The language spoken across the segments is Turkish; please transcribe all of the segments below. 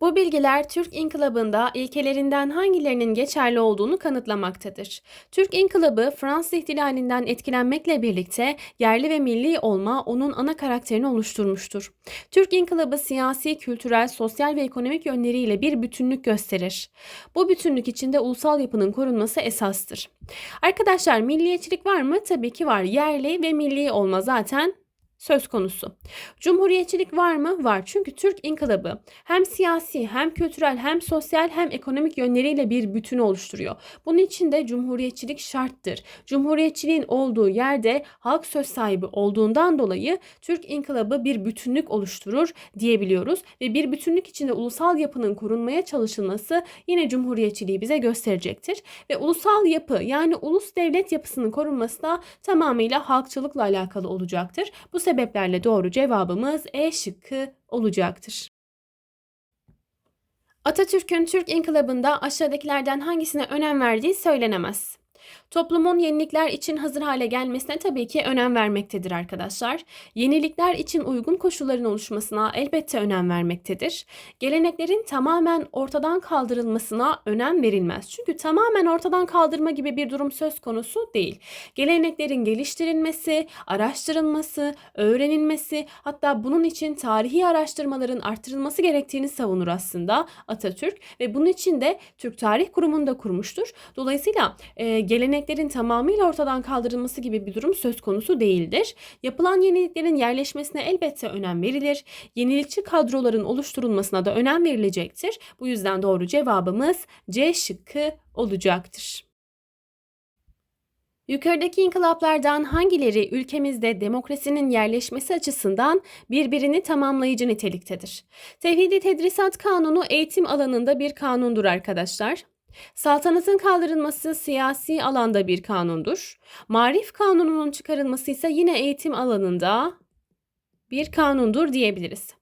Bu bilgiler Türk İnkılabı'nda ilkelerinden hangilerinin geçerli olduğunu kanıtlamaktadır. Türk İnkılabı Fransız ihtilalinden etkilenmekle birlikte yerli ve milli olma onun ana karakterini oluşturmuştur. Türk İnkılabı siyasi, kültürel, sosyal ve ekonomik yönleriyle bir bütünlük gösterir. Bu bütünlük içinde ulusal yapının korunması esastır. Arkadaşlar milliyetçilik var mı? Tabii ki var. Yerli ve milli olma zaten söz konusu. Cumhuriyetçilik var mı? Var. Çünkü Türk İnkılabı hem siyasi hem kültürel hem sosyal hem ekonomik yönleriyle bir bütün oluşturuyor. Bunun için de cumhuriyetçilik şarttır. Cumhuriyetçiliğin olduğu yerde halk söz sahibi olduğundan dolayı Türk İnkılabı bir bütünlük oluşturur diyebiliyoruz ve bir bütünlük içinde ulusal yapının korunmaya çalışılması yine cumhuriyetçiliği bize gösterecektir ve ulusal yapı yani ulus devlet yapısının korunması da tamamıyla halkçılıkla alakalı olacaktır. Bu sebeplerle doğru cevabımız E şıkkı olacaktır. Atatürk'ün Türk İnkılabı'nda aşağıdakilerden hangisine önem verdiği söylenemez. Toplumun yenilikler için hazır hale gelmesine tabii ki önem vermektedir arkadaşlar. Yenilikler için uygun koşulların oluşmasına elbette önem vermektedir. Geleneklerin tamamen ortadan kaldırılmasına önem verilmez. Çünkü tamamen ortadan kaldırma gibi bir durum söz konusu değil. Geleneklerin geliştirilmesi, araştırılması, öğrenilmesi hatta bunun için tarihi araştırmaların artırılması gerektiğini savunur aslında Atatürk ve bunun için de Türk Tarih Kurumu'nu da kurmuştur. Dolayısıyla e, geleneklerin tamamıyla ortadan kaldırılması gibi bir durum söz konusu değildir. Yapılan yeniliklerin yerleşmesine elbette önem verilir. Yenilikçi kadroların oluşturulmasına da önem verilecektir. Bu yüzden doğru cevabımız C şıkkı olacaktır. Yukarıdaki inkılaplardan hangileri ülkemizde demokrasinin yerleşmesi açısından birbirini tamamlayıcı niteliktedir? Tevhidi Tedrisat Kanunu eğitim alanında bir kanundur arkadaşlar. Saltanatın kaldırılması siyasi alanda bir kanundur. Marif kanununun çıkarılması ise yine eğitim alanında bir kanundur diyebiliriz.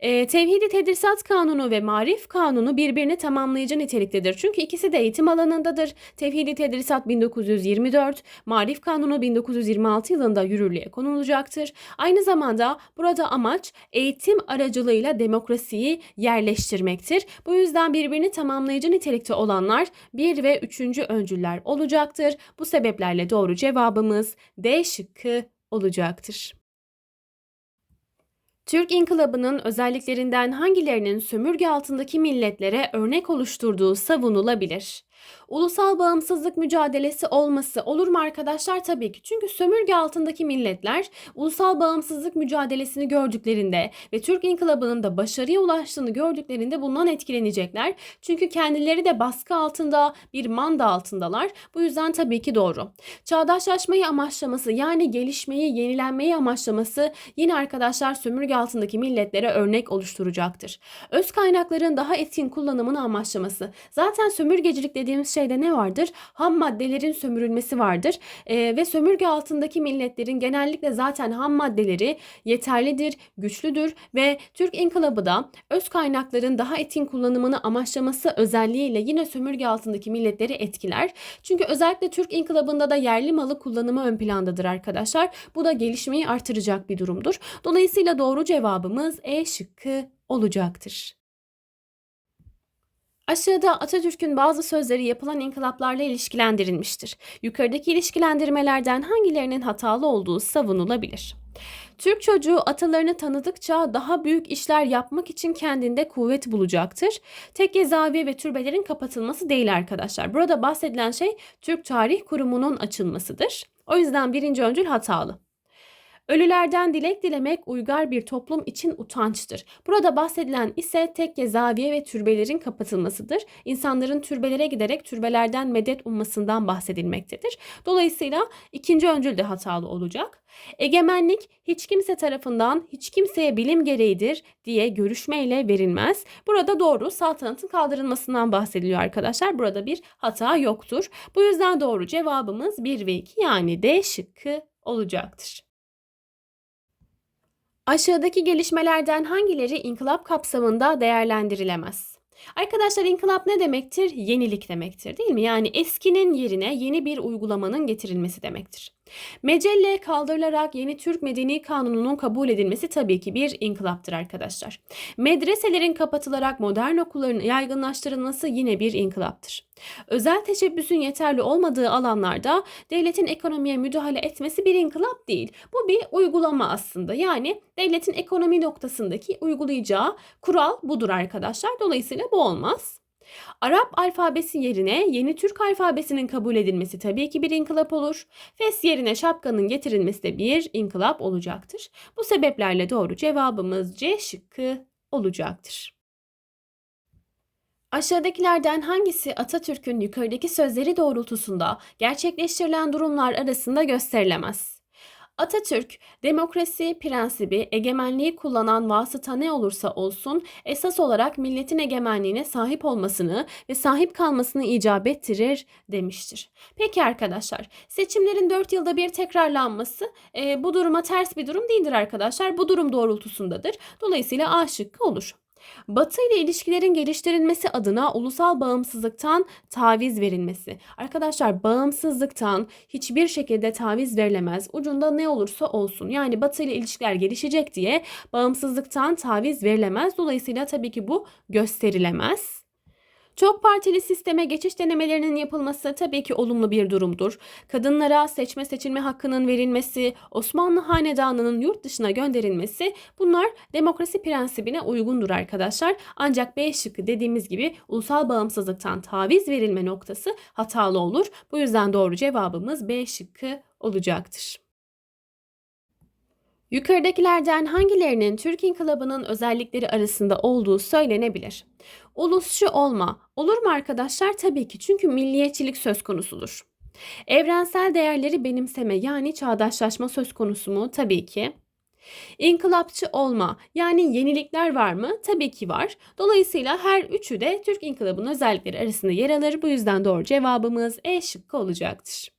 E, Tevhidi Tedrisat Kanunu ve Marif Kanunu birbirini tamamlayıcı niteliktedir. Çünkü ikisi de eğitim alanındadır. Tevhidi Tedrisat 1924, Marif Kanunu 1926 yılında yürürlüğe konulacaktır. Aynı zamanda burada amaç eğitim aracılığıyla demokrasiyi yerleştirmektir. Bu yüzden birbirini tamamlayıcı nitelikte olanlar 1 ve 3. öncüller olacaktır. Bu sebeplerle doğru cevabımız D şıkkı olacaktır. Türk İnkılabı'nın özelliklerinden hangilerinin sömürge altındaki milletlere örnek oluşturduğu savunulabilir? Ulusal bağımsızlık mücadelesi olması olur mu arkadaşlar? Tabii ki. Çünkü sömürge altındaki milletler ulusal bağımsızlık mücadelesini gördüklerinde ve Türk İnkılabı'nın da başarıya ulaştığını gördüklerinde bundan etkilenecekler. Çünkü kendileri de baskı altında, bir manda altındalar. Bu yüzden tabii ki doğru. Çağdaşlaşmayı amaçlaması yani gelişmeyi, yenilenmeyi amaçlaması yine arkadaşlar sömürge altındaki milletlere örnek oluşturacaktır. Öz kaynakların daha etkin kullanımını amaçlaması. Zaten sömürgecilik dediğimiz şeyde ne vardır? Ham maddelerin sömürülmesi vardır. E, ve sömürge altındaki milletlerin genellikle zaten ham maddeleri yeterlidir, güçlüdür ve Türk İnkılabı da öz kaynakların daha etkin kullanımını amaçlaması özelliğiyle yine sömürge altındaki milletleri etkiler. Çünkü özellikle Türk İnkılabı'nda da yerli malı kullanımı ön plandadır arkadaşlar. Bu da gelişmeyi artıracak bir durumdur. Dolayısıyla doğru cevabımız E şıkkı olacaktır. Aşağıda Atatürk'ün bazı sözleri yapılan inkılaplarla ilişkilendirilmiştir. Yukarıdaki ilişkilendirmelerden hangilerinin hatalı olduğu savunulabilir. Türk çocuğu atalarını tanıdıkça daha büyük işler yapmak için kendinde kuvvet bulacaktır. Tekke zaviye ve türbelerin kapatılması değil arkadaşlar. Burada bahsedilen şey Türk Tarih Kurumu'nun açılmasıdır. O yüzden birinci öncül hatalı. Ölülerden dilek dilemek uygar bir toplum için utançtır. Burada bahsedilen ise tekke, zaviye ve türbelerin kapatılmasıdır. İnsanların türbelere giderek türbelerden medet ummasından bahsedilmektedir. Dolayısıyla ikinci öncül de hatalı olacak. Egemenlik hiç kimse tarafından hiç kimseye bilim gereğidir diye görüşmeyle verilmez. Burada doğru saltanatın kaldırılmasından bahsediliyor arkadaşlar. Burada bir hata yoktur. Bu yüzden doğru cevabımız 1 ve 2 yani D şıkkı olacaktır. Aşağıdaki gelişmelerden hangileri inkılap kapsamında değerlendirilemez? Arkadaşlar inkılap ne demektir? Yenilik demektir değil mi? Yani eskinin yerine yeni bir uygulamanın getirilmesi demektir. Mecelle kaldırılarak yeni Türk Medeni Kanunu'nun kabul edilmesi tabii ki bir inkılaptır arkadaşlar. Medreselerin kapatılarak modern okulların yaygınlaştırılması yine bir inkılaptır. Özel teşebbüsün yeterli olmadığı alanlarda devletin ekonomiye müdahale etmesi bir inkılap değil. Bu bir uygulama aslında. Yani devletin ekonomi noktasındaki uygulayacağı kural budur arkadaşlar. Dolayısıyla bu olmaz. Arap alfabesi yerine yeni Türk alfabesinin kabul edilmesi tabii ki bir inkılap olur. Fes yerine şapkanın getirilmesi de bir inkılap olacaktır. Bu sebeplerle doğru cevabımız C şıkkı olacaktır. Aşağıdakilerden hangisi Atatürk'ün yukarıdaki sözleri doğrultusunda gerçekleştirilen durumlar arasında gösterilemez? Atatürk, demokrasi prensibi egemenliği kullanan vasıta ne olursa olsun esas olarak milletin egemenliğine sahip olmasını ve sahip kalmasını icap ettirir demiştir. Peki arkadaşlar, seçimlerin 4 yılda bir tekrarlanması e, bu duruma ters bir durum değildir arkadaşlar. Bu durum doğrultusundadır. Dolayısıyla A şıkkı olur. Batı ile ilişkilerin geliştirilmesi adına ulusal bağımsızlıktan taviz verilmesi. Arkadaşlar bağımsızlıktan hiçbir şekilde taviz verilemez. Ucunda ne olursa olsun. Yani Batı ile ilişkiler gelişecek diye bağımsızlıktan taviz verilemez. Dolayısıyla tabii ki bu gösterilemez. Çok partili sisteme geçiş denemelerinin yapılması tabii ki olumlu bir durumdur. Kadınlara seçme seçilme hakkının verilmesi, Osmanlı hanedanının yurt dışına gönderilmesi bunlar demokrasi prensibine uygundur arkadaşlar. Ancak B şıkkı dediğimiz gibi ulusal bağımsızlıktan taviz verilme noktası hatalı olur. Bu yüzden doğru cevabımız B şıkkı olacaktır. Yukarıdakilerden hangilerinin Türk İnkılabı'nın özellikleri arasında olduğu söylenebilir? Ulusçu olma. Olur mu arkadaşlar? Tabii ki çünkü milliyetçilik söz konusudur. Evrensel değerleri benimseme yani çağdaşlaşma söz konusu mu? Tabii ki. İnkılapçı olma yani yenilikler var mı? Tabii ki var. Dolayısıyla her üçü de Türk İnkılabı'nın özellikleri arasında yer alır. Bu yüzden doğru cevabımız E şıkkı olacaktır.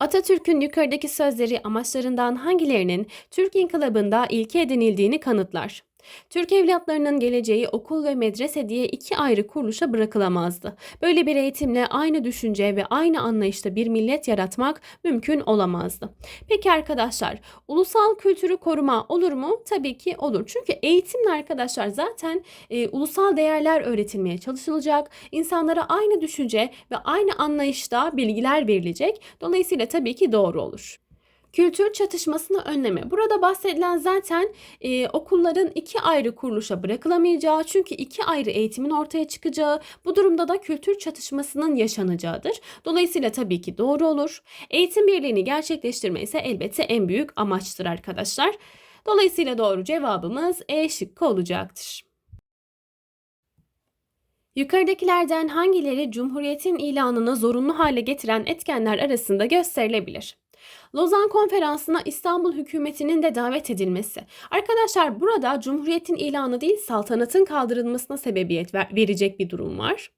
Atatürk'ün yukarıdaki sözleri amaçlarından hangilerinin Türk İnkılabı'nda ilke edinildiğini kanıtlar. Türk evlatlarının geleceği okul ve medrese diye iki ayrı kuruluşa bırakılamazdı. Böyle bir eğitimle aynı düşünce ve aynı anlayışta bir millet yaratmak mümkün olamazdı. Peki arkadaşlar, ulusal kültürü koruma olur mu? Tabii ki olur. Çünkü eğitimle arkadaşlar zaten e, ulusal değerler öğretilmeye çalışılacak. İnsanlara aynı düşünce ve aynı anlayışta bilgiler verilecek. Dolayısıyla tabii ki doğru olur. Kültür çatışmasını önleme. Burada bahsedilen zaten e, okulların iki ayrı kuruluşa bırakılamayacağı çünkü iki ayrı eğitimin ortaya çıkacağı bu durumda da kültür çatışmasının yaşanacağıdır. Dolayısıyla tabii ki doğru olur. Eğitim birliğini gerçekleştirme ise elbette en büyük amaçtır arkadaşlar. Dolayısıyla doğru cevabımız E şıkkı olacaktır. Yukarıdakilerden hangileri Cumhuriyet'in ilanını zorunlu hale getiren etkenler arasında gösterilebilir? Lozan Konferansı'na İstanbul hükümetinin de davet edilmesi. Arkadaşlar burada Cumhuriyet'in ilanı değil saltanatın kaldırılmasına sebebiyet verecek bir durum var.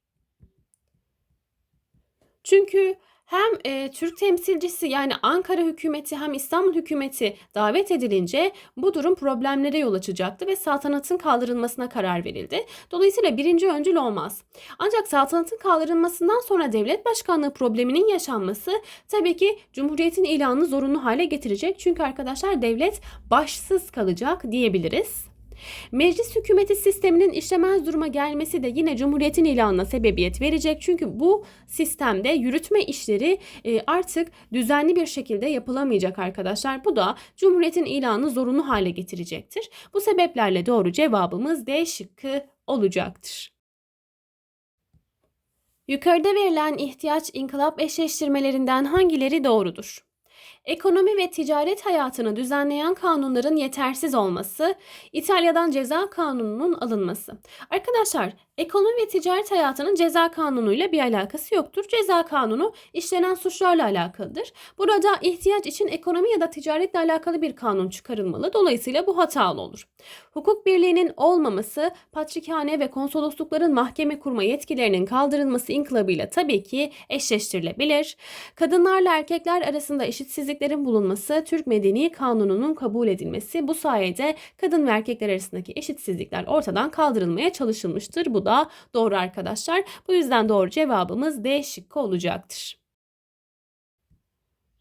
Çünkü hem e, Türk temsilcisi yani Ankara hükümeti hem İstanbul hükümeti davet edilince bu durum problemlere yol açacaktı ve saltanatın kaldırılmasına karar verildi. Dolayısıyla birinci öncül olmaz. Ancak saltanatın kaldırılmasından sonra devlet başkanlığı probleminin yaşanması tabii ki Cumhuriyet'in ilanını zorunlu hale getirecek. Çünkü arkadaşlar devlet başsız kalacak diyebiliriz. Meclis hükümeti sisteminin işlemez duruma gelmesi de yine Cumhuriyet'in ilanına sebebiyet verecek. Çünkü bu sistemde yürütme işleri e, artık düzenli bir şekilde yapılamayacak arkadaşlar. Bu da Cumhuriyet'in ilanını zorunlu hale getirecektir. Bu sebeplerle doğru cevabımız D şıkkı olacaktır. Yukarıda verilen ihtiyaç inkılap eşleştirmelerinden hangileri doğrudur? Ekonomi ve ticaret hayatını düzenleyen kanunların yetersiz olması, İtalya'dan ceza kanununun alınması. Arkadaşlar, ekonomi ve ticaret hayatının ceza kanunuyla bir alakası yoktur. Ceza kanunu işlenen suçlarla alakalıdır. Burada ihtiyaç için ekonomi ya da ticaretle alakalı bir kanun çıkarılmalı. Dolayısıyla bu hatalı olur. Hukuk birliğinin olmaması, patrikhane ve konsoloslukların mahkeme kurma yetkilerinin kaldırılması inkılabıyla tabii ki eşleştirilebilir. Kadınlarla erkekler arasında eşitsizliklerin bulunması, Türk Medeni Kanunu'nun kabul edilmesi bu sayede kadın ve erkekler arasındaki eşitsizlikler ortadan kaldırılmaya çalışılmıştır. Bu da doğru arkadaşlar. Bu yüzden doğru cevabımız D şıkkı olacaktır.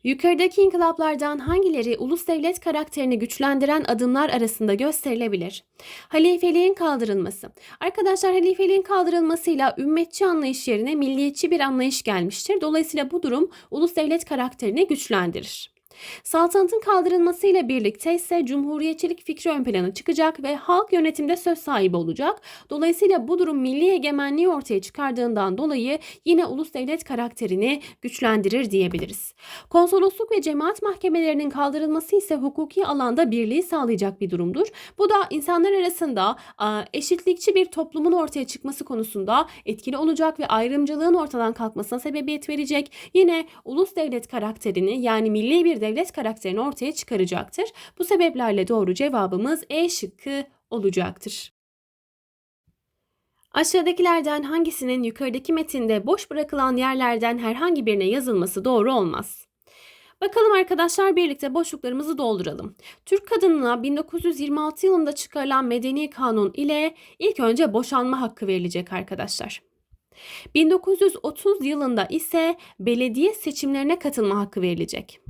Yukarıdaki inkılaplardan hangileri ulus devlet karakterini güçlendiren adımlar arasında gösterilebilir? Halifeliğin kaldırılması. Arkadaşlar halifeliğin kaldırılmasıyla ümmetçi anlayış yerine milliyetçi bir anlayış gelmiştir. Dolayısıyla bu durum ulus devlet karakterini güçlendirir. Saltanatın kaldırılmasıyla birlikte ise cumhuriyetçilik fikri ön plana çıkacak ve halk yönetimde söz sahibi olacak. Dolayısıyla bu durum milli egemenliği ortaya çıkardığından dolayı yine ulus devlet karakterini güçlendirir diyebiliriz. Konsolosluk ve cemaat mahkemelerinin kaldırılması ise hukuki alanda birliği sağlayacak bir durumdur. Bu da insanlar arasında eşitlikçi bir toplumun ortaya çıkması konusunda etkili olacak ve ayrımcılığın ortadan kalkmasına sebebiyet verecek. Yine ulus devlet karakterini yani milli bir devlet karakterini ortaya çıkaracaktır. Bu sebeplerle doğru cevabımız E şıkkı olacaktır. Aşağıdakilerden hangisinin yukarıdaki metinde boş bırakılan yerlerden herhangi birine yazılması doğru olmaz? Bakalım arkadaşlar birlikte boşluklarımızı dolduralım. Türk kadınına 1926 yılında çıkarılan medeni kanun ile ilk önce boşanma hakkı verilecek arkadaşlar. 1930 yılında ise belediye seçimlerine katılma hakkı verilecek.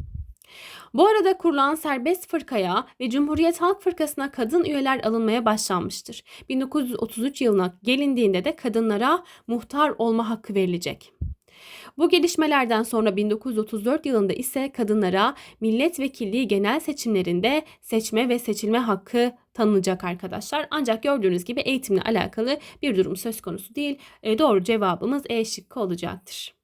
Bu arada kurulan serbest fırkaya ve Cumhuriyet Halk Fırkası'na kadın üyeler alınmaya başlanmıştır. 1933 yılına gelindiğinde de kadınlara muhtar olma hakkı verilecek. Bu gelişmelerden sonra 1934 yılında ise kadınlara milletvekilliği genel seçimlerinde seçme ve seçilme hakkı tanınacak arkadaşlar. Ancak gördüğünüz gibi eğitimle alakalı bir durum söz konusu değil. E, doğru cevabımız E şıkkı olacaktır.